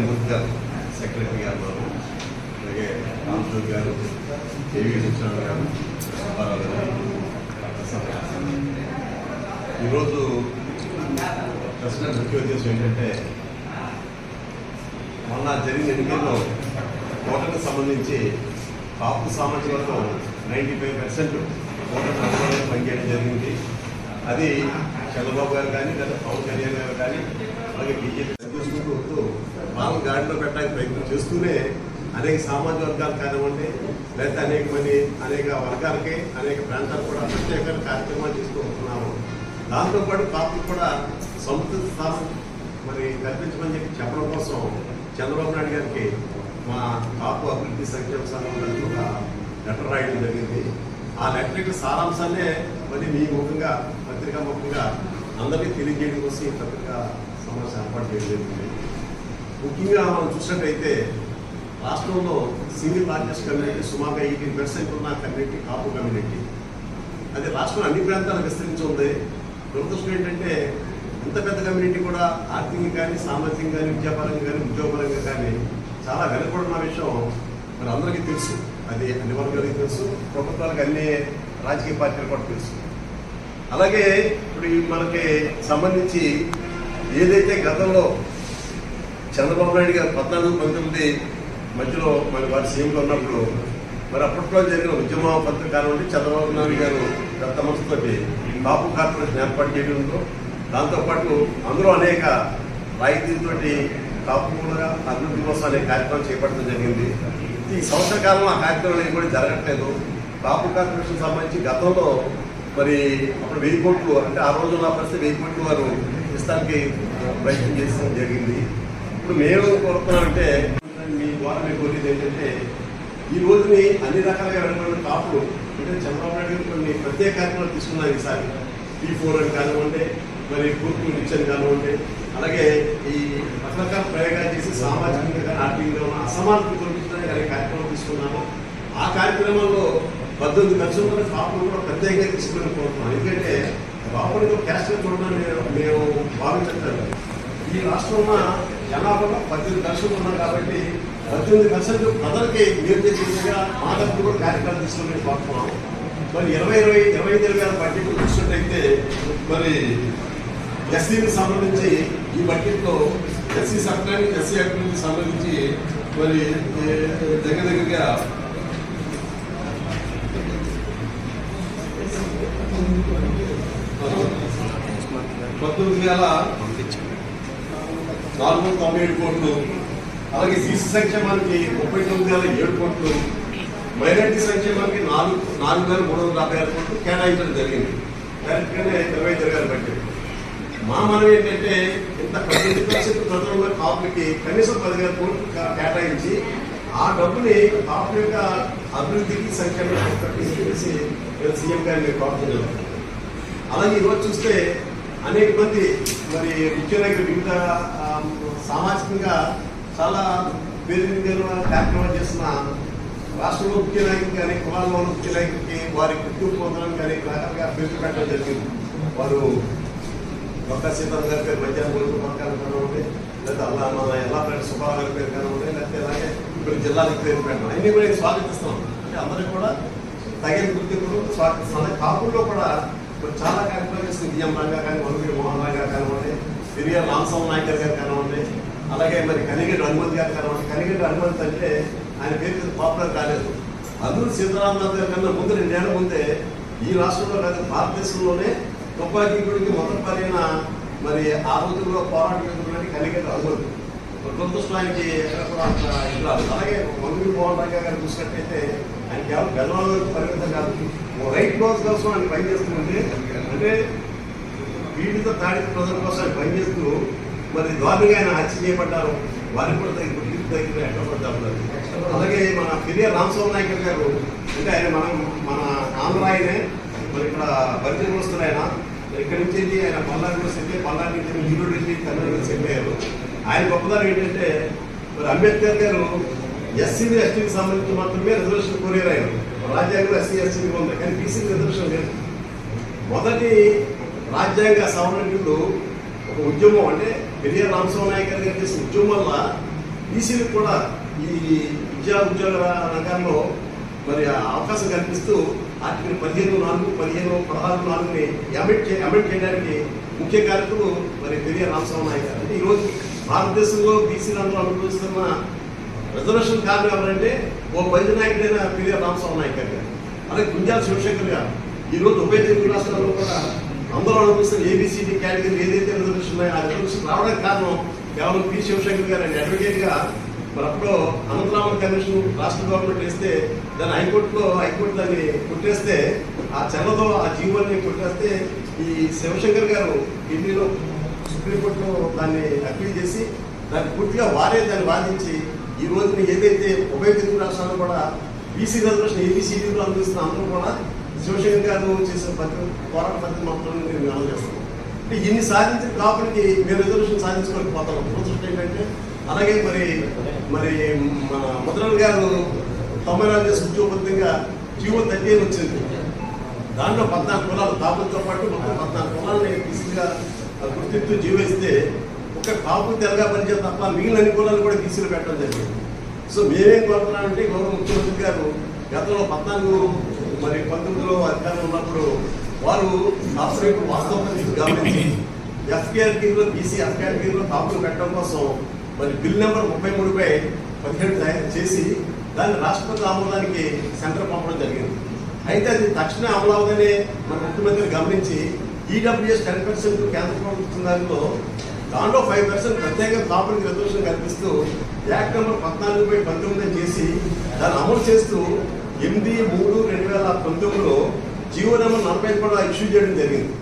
నేను ముందుగా సెక్రటరీ గారు బాబు అలాగే రామచంద్ర గారు కేవీ సత్యనారాయణ గారు సుబ్బారావు గారు ఈరోజు ప్రశ్న ముఖ్య ఉద్దేశం ఏంటంటే మొన్న జరిగిన ఎన్నికల్లో ఓటర్కి సంబంధించి కాపు సామాజిక వర్గం నైంటీ ఫైవ్ పర్సెంట్ ఓటర్ పనిచేయడం జరిగింది. అది చంద్రబాబు గారు కానీ లేదా పవన్ కళ్యాణ్ గారు కానీ అలాగే బీజేపీ వాళ్ళని గాడిలో పెట్టడానికి ప్రయత్నం చేస్తూనే అనేక సామాజిక వర్గాలు కానివ్వండి లేకపోతే అనేక మంది అనేక వర్గాలకి అనేక ప్రాంతాలు కూడా ప్రత్యేక కార్యక్రమాలు చేస్తూ దాంతోపాటు పార్టీ కూడా సముద్ర స్థానం మరి కల్పించమని చెప్పి చెప్పడం కోసం చంద్రబాబు నాయుడు గారికి మా కాపు అభివృద్ధి సంక్షేమ సంఘం ఒక లెటర్ రాయడం జరిగింది. ఆ లెటర్ యొక్క సారాంశాన్నే మరి మీ ముఖంగా పత్రికా ముఖంగా అందరికీ తెలియజేయడం కోసం ఈ పత్రికా సమావేశం ఏర్పాటు చేయడం జరిగింది. ముఖ్యంగా మనం చూసినట్టయితే రాష్ట్రంలో సింగిల్ లార్జెస్ట్ కమ్యూనిటీ సుమారుగా ఎయిటీన్ పర్సెంట్ ఉన్న కమ్యూనిటీ కాపు కమ్యూనిటీ. అది రాష్ట్రం అన్ని ప్రాంతాలకు విస్తరించి ఉంది దురదృష్టం ఏంటంటే ఇంత పెద్ద కమ్యూనిటీ కూడా ఆర్థికంగా కానీ సామాజికంగా కానీ విద్యాపరంగా కానీ ఉద్యోగపరంగా కానీ చాలా వెనుకబడిన విషయం మరి అందరికీ తెలుసు. అది అన్ని వర్గాలకి తెలుసు. ప్రభుత్వాలకు అన్ని రాజకీయ పార్టీలు కూడా తెలుసు. అలాగే ఇప్పుడు మనకి సంబంధించి ఏదైతే గతంలో చంద్రబాబు నాయుడు గారు పద్నాలుగు పంతొమ్మిది మధ్యలో మరి వారి సీఎంలో ఉన్నప్పుడు మరి అప్పట్లో జరిగిన ఉద్యమ పత్రికాలం నుండి చంద్రబాబు నాయుడు గారు గత మనసుతోటి కాపు కార్పొరేషన్ ఏర్పాటు చేయడంతో దాంతోపాటు అందులో అనేక రాయితీలతోటి కాపులుగా అభివృద్ధి కోసం అనే కార్యక్రమాలు చేపట్టడం జరిగింది. ఈ సంవత్సర కాలంలో ఆ కార్యక్రమాలు ఏవి కూడా జరగట్లేదు. కాపు కార్పొరేషన్ సంబంధించి గతంలో మరి అప్పుడు వెయ్యి కోట్లు అంటే ఆ రోజుల్లో పరిస్థితి వెయ్యి కోట్లు వారు ఇస్తానికి ప్రయత్నం చేసడం జరిగింది. ఇప్పుడు మేము కోరుతున్నామంటే మీ ద్వారా మేము కోరేది ఏంటంటే ఈ రోజుని అన్ని రకాలుగా వెళ్ళిన కాపులు అంటే చంద్రబాబు నాయుడు గారు కొన్ని ప్రత్యేక కార్యక్రమాలు తీసుకున్నారు ఈసారి. పీ ఫోర్ అని కానివ్వండి మరి కూర్పు నిత్యం కానివ్వండి అలాగే ఈ రకరకాల ప్రయోగాలు చేసి సామాజికంగా కానీ ఆర్థికంగా ఉన్న అసమానతను తొలగించడానికి కార్యక్రమం కార్యక్రమాలు తీసుకున్నాము. ఆ కార్యక్రమంలో పద్దెనిమిది లక్షల కాపులు కూడా ప్రత్యేకంగా తీసుకుని కోరుతున్నాం. ఎందుకంటే కాపులు క్యాస్ట్ చూడడం మేము భావించట్లేదు. ఈ రాష్ట్రంలో జనాభాలో పద్దెనిమిది లక్షలు ఉన్నాం కాబట్టి పద్దెనిమిది లక్షలు ప్రజలకి మీరు చేసేదిగా మా తరఫున కూడా కార్యక్రమాలు తీసుకుని కోరుతున్నాం మరి ఇరవై ఇరవై ఇరవై ఐదు ఇరవై ఆరు బడ్జెట్ చూసినట్టయితే మరి ఎస్సీకి సంబంధించి ఈ బడ్జెట్లో ఎస్సీ సప్లానికి ఎస్సీ అభివృద్ధికి సంబంధించి మరి దగ్గర దగ్గరగా పంతొమ్మిది వేల నాలుగు వందల తొంభై ఏడు కోట్లు అలాగే శిశు సంక్షేమానికి ముప్పై తొమ్మిది వేల ఏడు కోట్లు మైనార్టీ సంక్షేమానికి నాలుగు నాలుగు వేల మూడు వందల యాభై ఆరు కోట్లు కేటాయించడం జరిగింది. డైరెక్ట్గానే ఇరవై తిరగాలి బడ్జెట్. మా మనం ఏంటంటే ఇంత పద్దెనిమిది పర్సెంట్ ప్రజలు కాపులకి కనీసం పదివేల కోట్లు కేటాయించి ఆ డబ్బుని కాపుల యొక్క అభివృద్ధికి సంక్షేమం తీసుకెళ్ళి సీఎం గారిని కోరుతున్నాం అలాగే ఈరోజు చూస్తే అనేక మంది మరి ముఖ్యమైన వివిధ సామాజికంగా చాలా పేరు కార్యక్రమాలు చేసిన రాష్ట్రంలో ముఖ్య నాయకులు కానీ కులాల్లో ఉన్న ముఖ్య నాయకులకి వారి గుర్తింపు పొందడం కానీ రకరకాలుగా పేరు పెట్టడం జరిగింది. వారు డొక్కా సీతారాం గారి పేరు మధ్యాహ్నం గురించి పథకాలు కానివ్వండి లేదా అల్లా మన ఎలా పేరు సుబ్బారావు గారి పేరు కానివ్వండి లేకపోతే అలాగే ఇప్పుడు జిల్లాలకు పేరు పెట్టడం. అన్ని కూడా స్వాగతిస్తాం అంటే అందరూ కూడా తగిన గుర్తింపులు స్వాగతిస్తాం అలాగే కాపుల్లో కూడా ఇప్పుడు చాలా కార్యక్రమాలు చేస్తుంది బియ్యం రంగా కానీ వనగిరి మోహన్ రావు గారు కానివ్వండి పెరియార్ రామస్వామి నాయకర్ గారు కానివ్వండి అలాగే మరి కనిగడ్డి హనుమంత్ గారు కానివ్వండి కనిగడ్డి హనుమంత్ అంటే ఆయన పేరు పాపులర్ కాలేదు. అల్లూరి సీతారామరాజు గారి కన్నా ముందు రెండేళ్ళ ముందే ఈ రాష్ట్రంలో కాదు భారతదేశంలోనే తుపాకీ గుడికి మొదటి పరిగిన మరి ఆ రోజుల్లో పోరాటం ఎదుర్కొన్నది కలిగేది అనుమతి దురదృష్టం ఆయనకి ఎక్కడ కూడా అంత అలాగే మంగళూరు మోహన్ రంగా గారు చూసినట్టయితే ఆయన కేవలం గెలవాల పరిమితం కాదు. రైట్ క్లోజ్ కోసం ఆయన పనిచేస్తుంటే అంటే పీడిత తాడిత ప్రజల కోసం పనిచేస్తూ మరి దారుణంగా ఆయన హత్య చేయబడ్డారు వారికి కూడా తగిన గుర్తింపు దగ్గర ఎక్కడ పడ్డారు అలాగే మన పెరియ రామస్వామి నాయకర్ గారు అంటే ఆయన మనం మన ఆంధ్ర ఆయనే మరి ఇక్కడ పరిచయం వస్తున్న ఆయన. ఇక్కడి నుంచి వెళ్ళి ఆయన పల్నాడు కూడా సెట్ పల్నాడు నుంచి ఈరోడు వెళ్ళి కర్నూలు సెట్ అయ్యారు. ఆయన గొప్పదారు ఏంటంటే మరి అంబేద్కర్ గారు ఎస్సీ ఎస్టీకి సంబంధించి మాత్రమే రిజర్వేషన్ కోరారు ఆయన. రాజ్యాంగంలో ఎస్సీ ఎస్టీకి ఉంది. కానీ బీసీ రిజర్వేషన్ లేదు. మొదటి రాజ్యాంగ సవరణకులు ఒక ఉద్యమం అంటే పెరియ రామస్వామి నాయక్ గారు చేసిన ఉద్యమం వల్ల బీసీలకు కూడా ఈ విద్యా ఉద్యోగ రంగాల్లో మరి అవకాశం కల్పిస్తూ ఆర్టికల్ పదిహేను నాలుగు పదిహేను పదహారు నాలుగుని అమెట్ చే అమెండ్ చేయడానికి ముఖ్య కార్యక్రమం మరి పెరియ రామస్వామి నాయక్ గారు. అంటే ఈరోజు భారతదేశంలో బీసీలందరూ అనుభవిస్తున్న రిజర్వేషన్ కారణం ఎవరంటే ఓ బైద్య నాయకుడైన పెరియ రామస్వామి నాయక్ గారు. అలాగే గుంజాల శివశంకర్ గారు. ఈరోజు ఉభయ తెలుగు రాష్ట్రాల్లో కూడా అందులో అనిపిస్తున్న A B C D category ఏదైతే రిజర్వేషన్ ఉన్నాయో ఆ రిజర్వేషన్ రావడానికి కారణం కేవలం పి శివశంకర్ గారు ఆయన అడ్వకేట్గా మరి అప్పుడు అనంతరామ కమిషన్ రాష్ట్ర గవర్నమెంట్ వేస్తే దాన్ని హైకోర్టులో హైకోర్టు దాన్ని కొట్టేస్తే ఆ చెల్లతో ఆ జీవోని కొట్టేస్తే ఈ శివశంకర్ గారు ఢిల్లీలో సుప్రీంకోర్టులో దాన్ని అప్పీల్ చేసి దాన్ని పూర్తిగా వారే దాన్ని వాదించి ఈ రోజున ఏదైతే ఉభయ తెలుగు రాష్ట్రాలు కూడా బీసీ రిజర్వేషన్ ఏబీసీడీలో అందిస్తున్న అందరూ కూడా శివశంకర్ గారు చేసిన పద్ధతి పోరాట పద్ధతి మొత్తం నేను అమలు చేస్తాను. అంటే ఇన్ని సాధించిన కాపులకి మేము రిజర్వేషన్ సాధించుకోలేకపోతాం దురదృష్టం ఏంటంటే అలాగే మరి మరి మన ముద్రన్ గారు తొంభై నాలుగు చేసి ఉద్యోగబద్ధంగా జీవో థర్టీ వచ్చింది. దాంట్లో పద్నాలుగు కులాలు కాపులతో పాటు మొత్తం పద్నాలుగు కులాలని బీసీగా గుర్తింపు జీవిస్తే ఒక కాపు తెరగా పనిచేసి తప్ప మిగిలిన అన్ని కులాలు కూడా బీసీలు పెట్టడం జరిగింది. సో మేమేం కోరుతున్నామంటే గౌరవ ముఖ్యమంత్రి గారు గతంలో పద్నాలుగు మరి పంతొమ్మిదిలో అధికారంలో ఉన్నప్పుడు వారు రాష్ట్రం వాస్తవం వాస్తవ గమనించి ఎఫ్ కేటగిరీలో బీసీ ఎఫ్ కేటగిరీలో కాపులు పెట్టడం కోసం మరి బిల్ నెంబర్ ముప్పై మూడుపై పదిహేడు తయారు చేసి దాన్ని రాష్ట్రపతి ఆమోదానికి సెంటర్ పంపడం జరిగింది. అయితే అది తక్షణ అమలు అవగానే మన ముఖ్యమంత్రి గమనించి ఈడబ్ల్యూఎస్ టెన్ పర్సెంట్ కేంద్ర ప్రభుత్వం దానిలో దాంట్లో ఫైవ్ పర్సెంట్ ప్రత్యేక కాపులకు రిజర్వేషన్ కల్పిస్తూ యాక్ట్ నెంబర్ పద్నాలుగుపై పంతొమ్మిది చేసి దాన్ని అమలు చేస్తూ ఎనిమిది మూడు రెండు వేల పంతొమ్మిదిలో జీవో నెంబర్ నలభై కూడా ఇష్యూ చేయడం జరిగింది.